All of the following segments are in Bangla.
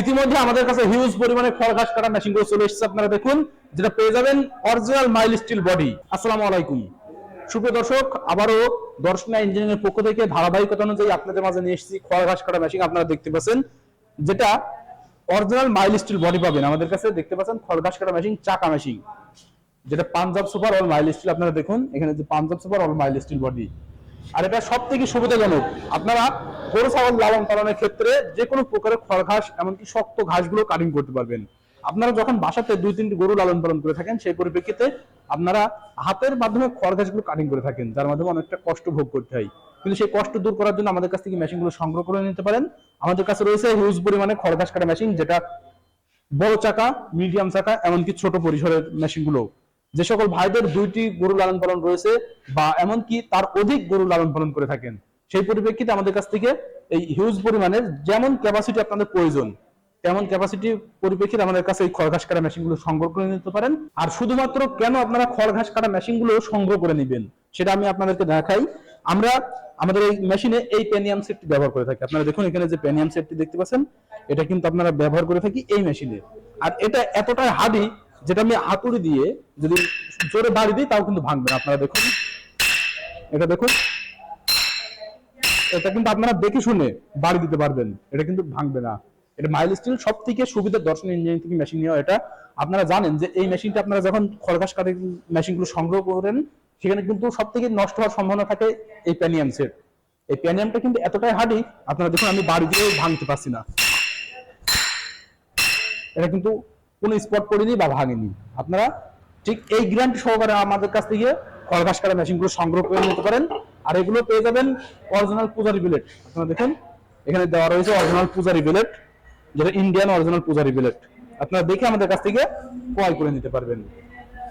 ইতিমধ্যে আমাদের কাছে হিউজ পরিমাণে খড় ঘাস মেশিনগুলো চলে এসেছে, আপনারা দেখুন, যেটা পেয়ে যাবেন অরিজিনাল মাইল স্টিল বডি আসসালামু আলাইকুম। সুপ্রিয় দর্শক, আবারও দর্শনা ইঞ্জিনিয়ারিং এর পক্ষ থেকে ধারাবাহিকতা অনুযায়ী আপনাদের মাঝে নিয়ে এসেছি খড় ঘাস কাটা মেশিন আপনারা দেখতে পাচ্ছেন, যেটা অরিজিনাল মাইল স্টিল বডি পাবেন। আমাদের কাছে দেখতে পাচ্ছেন খড় ঘাস কাটা মেশিন চাকা মেশিন যেটা Punjab super all mild steel আপনারা দেখুন, এখানে যে Punjab super all mild steel body আর এটা সব থেকে সুবিধাজনক, আপনারা গরু ছাগল লালন পালনের ক্ষেত্রে যে কোনো প্রকারের খড় ঘাস, এমনকি শক্ত ঘাসগুলো কাটিং করতে পারবেন। আপনারা যখন বাসাতে দুই তিনটি গরু লালন পালন করে থাকেন, সেই পরিপ্রেক্ষিতে আপনারা হাতের মাধ্যমে খড় ঘাসগুলো কাটিং করে থাকেন, যার মাধ্যমে অনেকটা কষ্ট ভোগ করতে হয়। কিন্তু সেই কষ্ট দূর করার জন্য আমাদের কাছ থেকে মেশিনগুলো সংগ্রহ করে নিতে পারেন। আমাদের কাছে রয়েছে হিউজ পরিমাণে খড় ঘাস কাটা মেশিন যেটা বড় চাকা মিডিয়াম চাকা, এমনকি ছোট পরিসরের মেশিনগুলো যে সকল ভাইদের দুইটি গরু লালন পালন রয়েছে, বা এমনকি তার অধিক গরু লালন পালন করে থাকেন। সেই পরিপ্রেক্ষিতে আমাদের কাছ থেকে এই হিউজ পরিমাণের যেমন ক্যাপাসিটি আপনাদের প্রয়োজন, তেমন ক্যাপাসিটি পরিপ্রেক্ষিতে আমাদের কাছে এই খড় ঘাস কাটা মেশিনগুলো সংগ্রহ করে নিতে পারেন। আর শুধুমাত্র কেন আপনারা খড় ঘাস কাটা মেশিনগুলো সংগ্রহ করে নেবেন, সেটা আমি আপনাদেরকে দেখাই। আমরা আমাদের এই মেশিনে এই পেনিয়াম সেটটি ব্যবহার করে থাকি। আপনারা দেখুন এখানে যে পেনিয়াম সেটটি দেখতে পাচ্ছেন, এটা কিন্তু আপনারা ব্যবহার করে থাকি এই মেশিনে আর এটা এতটাই হার্ডি যেটা আমি হাতুড়ি দিয়ে যদি জোরে বাড়ি দিই, তাও কিন্তু ভাঙবে না। আপনারা দেখুন, এটা দেখুন। এটা কিন্তু আপনারা দেখে শুনে বাড়ি দিতে পারবেন। এটা কিন্তু ভাঙবে না। এটা মাইল স্টিল সব থেকে সুবিধা দর্শন ইঞ্জিনিয়ারিং থেকে মেশিন নেওয়া। এটা আপনারা জানেন যে এই মেশিনটা আপনারা যখন খড়গাছ কাঠের মেশিনগুলো সংগ্রহ করেন, সেখানে কিন্তু সব থেকে নষ্ট হওয়ার সম্ভাবনা থাকে এই প্যানিয়াম সেট এই প্যানিয়ামটা কিন্তু এতটাই হার্ডি আপনারা দেখুন আমি বাড়ি দিয়েও ভাঙতে পারছি না। এটা কিন্তু কোনো স্পট পড়েনি বা ভাঙেনি। আপনারা ঠিক এই গ্যারান্টি সহকারে আমাদের কাছ থেকে খড়গাছ কাটা মেশিনগুলো সংগ্রহ করে নিতে পারেন। আর এগুলো পেয়ে যাবেন অরিজিনাল পূজারি বিলেট আপনারা দেখেন, এখানে দেওয়া রয়েছে অরিজিনাল পূজারি বিলেট যেটা ইন্ডিয়ান অরিজিনাল পূজারি বিলেট আপনারা দেখে আমাদের কাছ থেকে ক্রয় করে নিতে পারবেন।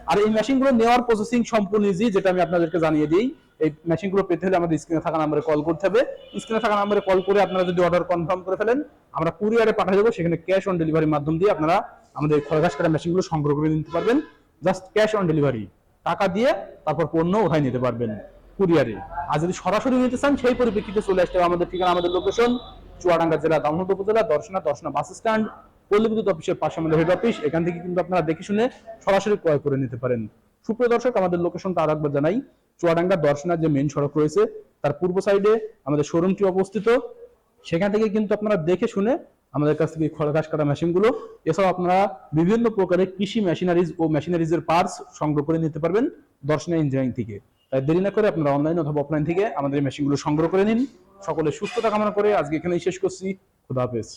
আর এই মেশিনগুলো নেওয়ার প্রসেসিং সম্পূর্ণ ইজি যেটা আমি আপনাদেরকে জানিয়ে দিই। এই মেশিনগুলো পেতে হলে আমাদের স্ক্রিনে থাকা নাম্বারে কল করতে হবে। স্ক্রিনে থাকা নাম্বারে কল করে আপনারা যদি অর্ডার কনফার্ম করে ফেলেন, আমরা কুরিয়ারে পাঠিয়ে দেবো। সেখানে ক্যাশ অন ডেলিভারির মাধ্যম দিয়ে আপনারা আমাদের খরগাছ কাটা মেশিনগুলো সংগ্রহ করে নিতে পারবেন। জাস্ট ক্যাশ অন ডেলিভারি টাকা দিয়ে তারপর পণ্য উঠাই নিতে পারবেন। কুরিয়ারে। আর যদি সরাসরি নিতে চান, সেই পরিপ্রেক্ষিতে চলে আসতে হবে আমাদের ঠিকানা, আমাদের লোকেশন চুয়াডাঙ্গা জেলা দামোহদ উপজেলা, দর্শনা দর্শনা বাস স্ট্যান্ড পল্লী বিদ্যুৎ অফিসের পাশে আমাদের হেড অফিস এখান থেকে কিন্তু আপনারা দেখে শুনে সরাসরি ক্রয় করে নিতে পারেন। সুপ্রিয় দর্শক, আমাদের লোকেশনটা আর একবার জানাই। চুয়াডাঙ্গা দর্শনার যে মেন সড়ক রয়েছে, তার পূর্ব সাইডে আমাদের শোরুমটি অবস্থিত। সেখান থেকে কিন্তু আপনারা দেখে শুনে আমাদের কাছ থেকে খড়, ঘাস কাটা মেশিনগুলো এছাড়াও আপনারা বিভিন্ন প্রকারের কৃষি মেশিনারিজ ও মেশিনারিজের পার্টস সংগ্রহ করে নিতে পারবেন দর্শনা ইঞ্জিনিয়ারিং থেকে। দেরি না করে আপনারা অনলাইন অথবা অফলাইন থেকে আমাদের মেশিনগুলো সংগ্রহ করে নিন। সকলে সুস্থতা কামনা করে আজকে এখানেই শেষ করছি। খুদা হাফেজ।